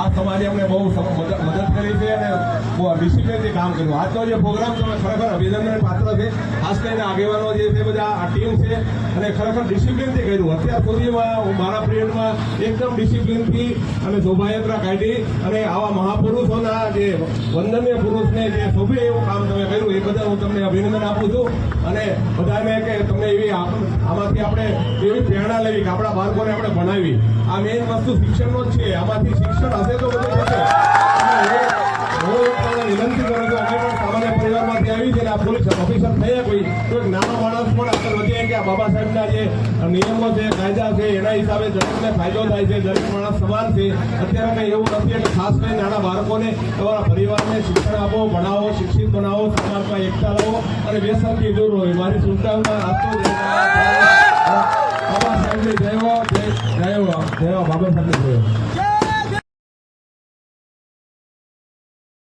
આ સમાજે અમને બહુ મદદ કરી છે અને ડિસિપ્લિનથી કામ કર્યું. આજનો જે પ્રોગ્રામ તમે ખરેખર અભિનંદન પાત્ર છે. ખાસ કરીને આગેવાનો જે છે, બધા આ ટીમ છે અને ખરેખર ડિસિપ્લિનથી કર્યું. અત્યાર સુધીમાં મારા પિરિયડમાં એકદમ ડિસિપ્લિનથી અને શોભાયાત્રા કાઢી અને આવા મહાપુરુષોના જે વંદનીય પુરુષને જે શોભે એવું કામ તમે કર્યું, એ બદલ હું તમને અભિનંદન આપું છું. અને બધાને કે તમને એવી આમાંથી આપણે એવી પ્રેરણા લેવી કે આપણા બાળકોને આપણે ભણાવી. આ મેઇન વસ્તુ શિક્ષણનો જ છે. આમાંથી શિક્ષણ હશે તો બધું થશે. આ પોલીસ ઓફિસર થયા કોઈ, તો એક નાનો માણસ પણ આગળ વધે કે આ બાબા સાહેબના જે નિયમો છે, કાયદા છે, એના હિસાબે દરેકને ફાયદો થાય છે દરેક માણસ સમાન છે. અત્યારે કંઈ એવું નથી એટલે ખાસ કરીને નાના બાળકોને તમારા પરિવારને શિક્ષણ આપો, ભણાવો, શિક્ષિત બનાવો, સમાજમાં એકતા લાવો અને વ્યસનથી દૂર રહો. એ મારી શુભકામના આપતો બાબા સાહેબની જય જય જય બાબા સાહેબની જય